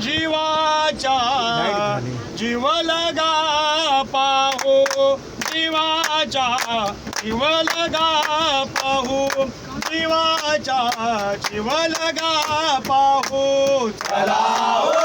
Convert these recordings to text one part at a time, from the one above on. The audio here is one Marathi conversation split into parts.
जीवाच्या जीव लगा पाहू जीवाच्या जीव लगा पाहू जीवाच्या जीव लगा पाहू चला हो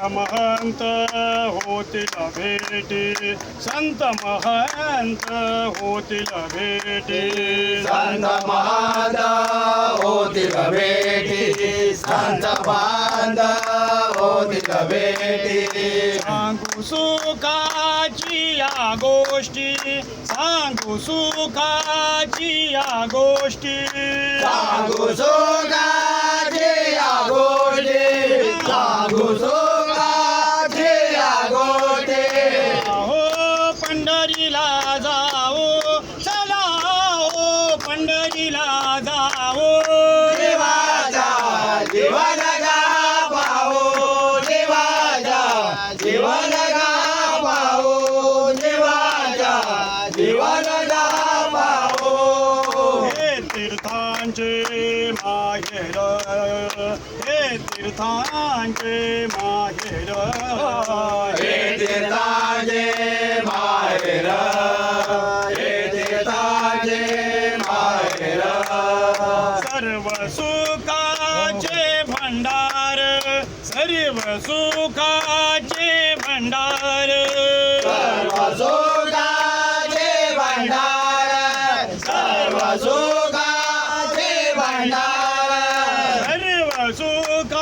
महंत होतील भेटी. संत महंत होतील भेटी. संत महांत होतील भेटी. संत महांत होतील भेटी. सांगू सुखाची या गोष्टी. सांगू सुखाची या गोष्टी. सांगू सुखाची तीर्थांचे माहेर. हे तीर्थाचे माहेर. हे तीर्थाचे माहेर. सर्व सुखाचे भंडार. सर्व सुखाचे भंडार. सर्व सुखाचे भंडार. सर्व सुखाचे भंडार. सर्व सुखाचे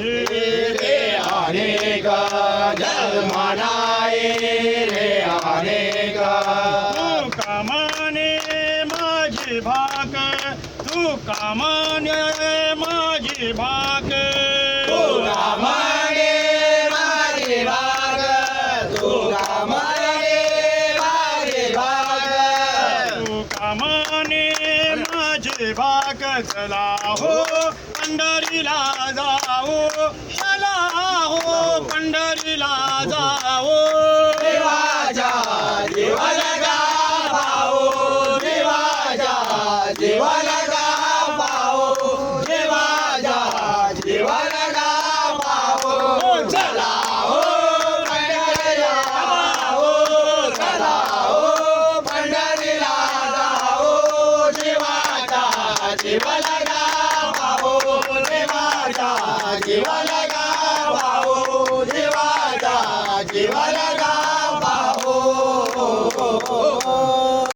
रे अनेक धर्म नाही रे अनेक. तू कामाने माझी भाक तू कामाने माझी भाक माझे माझे तू कामाने माझी भाक चला हो पंढरीला जाऊ चला हो पंढरीला जाऊ